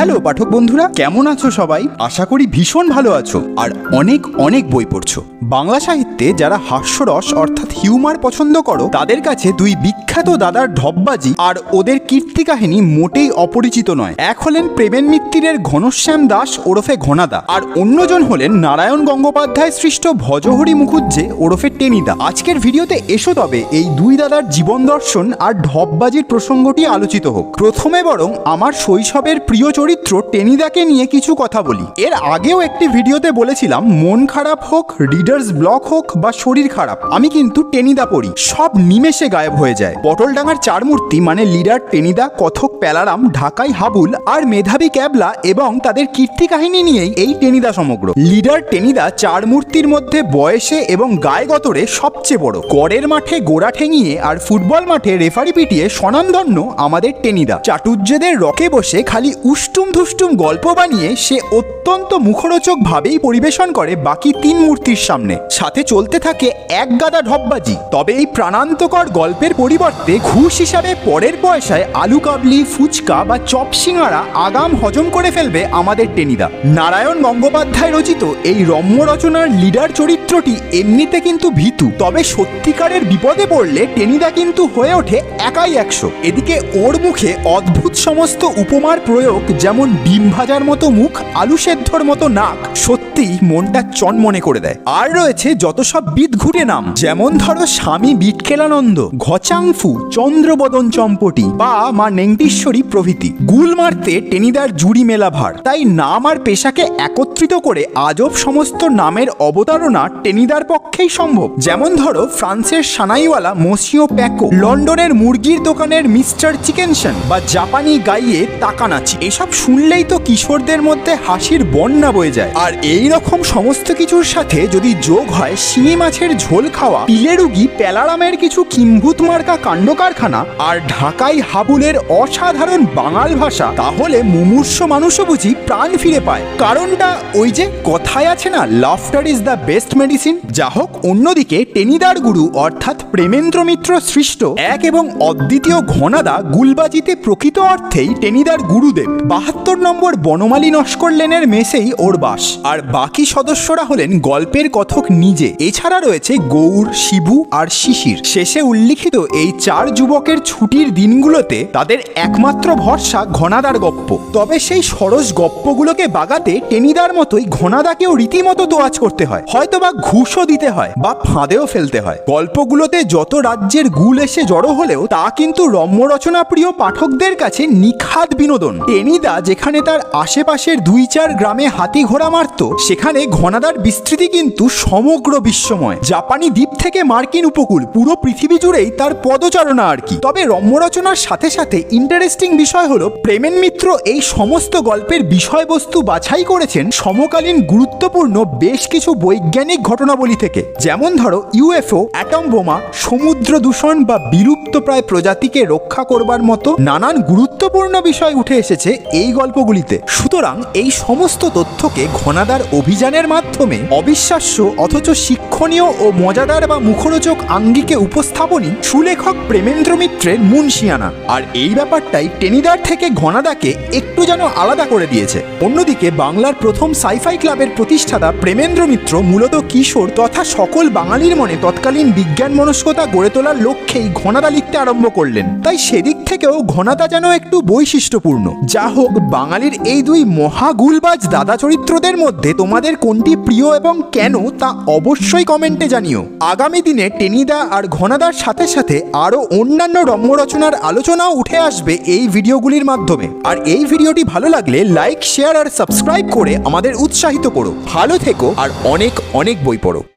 Hello, পাঠক বন্ধুরা, কেমন আছো সবাই? আশা করি ভীষণ ভালো আছো আর অনেক অনেক বই পড়ছো। বাংলা সাহিত্যে যারা হাস্যরস অর্থাৎ হিউমার পছন্দ করো, তাদের কাছে দুই বিখ্যাত দাদার ঢপবাজি আর ওদের কীর্তি কাহিনী মোটেই অপরিচিত নয়। এক হলেন প্রেমেন মিত্তিরের ঘনশ্যাম দাস ওরফে ঘনাদা আর অন্যজন হলেন নারায়ণ গঙ্গোপাধ্যায় সৃষ্ট ভজহরি মুখুজ্জে ওরফে টেনিদা। আজকের ভিডিওতে এসো তবে এই দুই দাদার জীবন দর্শন আর ঢপবাজির প্রসঙ্গটি আলোচিত হোক। প্রথমে বরং আমার শৈশবের প্রিয় চরিত্র টেনিদাকে নিয়ে কিছু কথা বলি। এর আগেও একটি ভিডিওতে বলেছিলাম, মন খারাপ হোক রিডার্স ব্লক হোক বা শরীর খারাপ, আমি কিন্তু টেনিদা পড়ি। সব নিমেষে গায়েব হয়ে যায়। পটলডাঙ্গার চার মূর্তি মানে লিডার টেনিদা, কথক প্যালারাম, ঢাকাই হাবুল আর মেধাবী ক্যাবলা এবং তাদের কীর্তি কাহিনী নিয়েই এই টেনিদা সমগ্র। লিডার টেনিদা চার মূর্তির মধ্যে বয়সে এবং গায়ে গতরে সবচেয়ে বড়। গড়ের মাঠে গোড়া ঠেঙিয়ে আর ফুটবল মাঠে রেফারি পিটিয়ে স্বনামধন্য আমাদের টেনিদা। চাটুর্যদের রকে বসে খালি উষ্টুম ধুষ্টুম গল্প বানিয়ে সে অত্যন্ত মুখরোচক ভাবেই পরিবেশন করে বাকি তিন মূর্তির সামনে। সাথে চলতে থাকে এক গাদা ঢপবাজি। তবে এই প্রাণান্তকর গল্পের পরিবর্তে ঘুষ হিসাবে পরের পয়সায় আলু কাবলি, ফুচকা বা চপ সিঙাড়া আগাম হজম করে ফেলবে আমাদের টেনিদা। নারায়ণ গঙ্গোপাধ্যায় রচিত এই রম্য রচনার লিডার চরিত্রটি এমনিতে কিন্তু ভীতু। তবে সত্যিকারের বিপদে পড়লে টেনিদা কিন্তু হয়ে ওঠে একাই একশো। এদিকে ওর মুখে অদ্ভুত সমস্ত উপমার প্রয়োগ যেমন ডিম ভাজার মতো মুখ, আলু সেদ্ধর মতো নাক সত্যি মনটা চনমনে করে দেয়। আর রয়েছে যত সব বিদ ঘুটে নাম, যেমন ধরো স্বামী বিটকেলানন্দ ঘচাংফু, চন্দ্রবদন চম্পটি, বা মা নেংটিশ্বরী প্রভৃতি। গুল মারতে টেনিদার জুড়ি মেলা ভার, তাই নাম আর পেশাকে একত্রিত করে আজব সমস্ত নামের অবতারণা টেনিদার পক্ষেই সম্ভব। যেমন ধরো ফ্রান্সের সানাইওয়ালা মসিও প্যাকো, লন্ডনের মুরগির দোকানের মিস্টার চিকেনশন বা জাপানি গাইয়ে তাকানাচি, এসব শুনলেই তো কিশোরদের মধ্যে হাসির বন্যা বয়ে যায়। আর এই রকম সমস্ত কিছুর সাথে যদি যোগ হয়, শিঙি মাছের ঝোল খাওয়া পিলেরুগি প্যালারামের কিছু কিম্ভূত মার্কা কাণ্ড কারখানা আর ঢাকাই হাবুলের অসাধারণ বাঙাল ভাষা, তাহলে মুমূর্ষ মানুষও বুঝি প্রাণ ফিরে পায়। কারণটা ওই যে, কথায় আছে না laughter is the best medicine যা হোক, অন্যদিকে টেনিদার গুরু, অর্থাৎ প্রেমেন্দ্র মিত্র সৃষ্ট, এক এবং অদ্বিতীয় ঘনাদা গুলবাজিতে প্রকৃত অর্থেই টেনিদার গুরুদেব। বাহাত্তর নম্বর বনমালী নস্কর লেনের মেসেই ওর বাস। আর বাকি সদস্যরা হলেন গল্পের কথক নিজে। এছাড়া রয়েছে গৌর, শিবু আর শিশির। শেষে উল্লিখিত এই চার যুবকের ছুটির দিনগুলোতে তাদের একমাত্র ভরসা ঘনাদার গপ্প। তবে সেই সরস গপ্পগুলোকে বাগাতে টেনিদার মতোই ঘনাদাকেও রীতিমতো দোয়াজ করতে হয়। হয়তো বা ঘুষও দিতে হয় বা ফাঁদেও ফেলতে হয়। গল্পগুলোতে যত রাজ্যের গুল এসে জড়ো হলেও তা কিন্তু রম্য রচনা প্রিয় পাঠকদের কাছে নিখাদ বিনোদন। টেনিদা যেখানে তার আশেপাশের দুই চার গ্রামে হাতি ঘোড়া মারত, সেখানে ঘনাদার বিস্তৃতি কিন্তু সমগ্র বিশ্বময়। জাপানি দ্বীপ থেকে মার্কিন উপকূল, পুরো পৃথিবী জুড়েই তার পদচারণা আর কি। তবে রম্য রচনার সাথে সাথে ইন্টারেস্টিং বিষয় হলো প্রেমেন মিত্র এই সমস্ত গল্পের বিষয়বস্তু বাছাই করেছেন সমকালীন গুরুত্বপূর্ণ বেশ কিছু বৈজ্ঞানিক ঘটনাবলী থেকে। যেমন ধরো, ইউএফও, অ্যাটম বোমা, সমুদ্র দূষণ বা বিলুপ্ত প্রায় প্রজাতিকে রক্ষা করবার মতো নানান গুরুত্বপূর্ণ বিষয় উঠে এসেছে এই গল্পগুলিতে। সুতরাং এই সমস্ত তথ্যকে ঘনাদার অভিযানের মাধ্যমে অবিশ্বাস্য অথচ শিক্ষণীয় ও মজাদার বা মুখরোচক আঙ্গিকে উপস্থাপনই সুলেখক প্রেমেন্দ্র মিত্রের মুন্সিয়ানা। আর এই ব্যাপারটাই টেনিদার থেকে ঘনাদাকে একটু যেন আলাদা করে দিয়েছে। অন্যদিকে বাংলার প্রথম সাইফাই ক্লাবের প্রতিষ্ঠাতা প্রেমেন্দ্র মিত্র মূলত কিশোর তথা সকল বাঙালির মনে তৎকালীন বিজ্ঞান মনস্কতা গড়ে তোলার লক্ষ্যেই ঘনাদা লিখতে আরম্ভ করলেন। তাই সেদিক থেকেও ঘনাদা যেন একটু বৈশিষ্ট্যপূর্ণ। যা হোক বাঙালির এই দুই মহাগুলবাজ দাদা চরিত্রদের মধ্যে তোমাদের কোনটি প্রিয় এবং কেন তা অবশ্যই কমেন্টে জানিও। আগামী দিনে টেনিদা আর ঘনাদার সাথে সাথে আরও অন্যান্য রম্য রচনার আলোচনাও উঠে আসবে এই ভিডিওগুলির মাধ্যমে। আর এই ভিডিওটি ভালো লাগলে লাইক, শেয়ার আর সাবস্ক্রাইব করে আমাদের উৎসাহিত করো। ভালো থেকো আর অনেক অনেক বই পড়ো।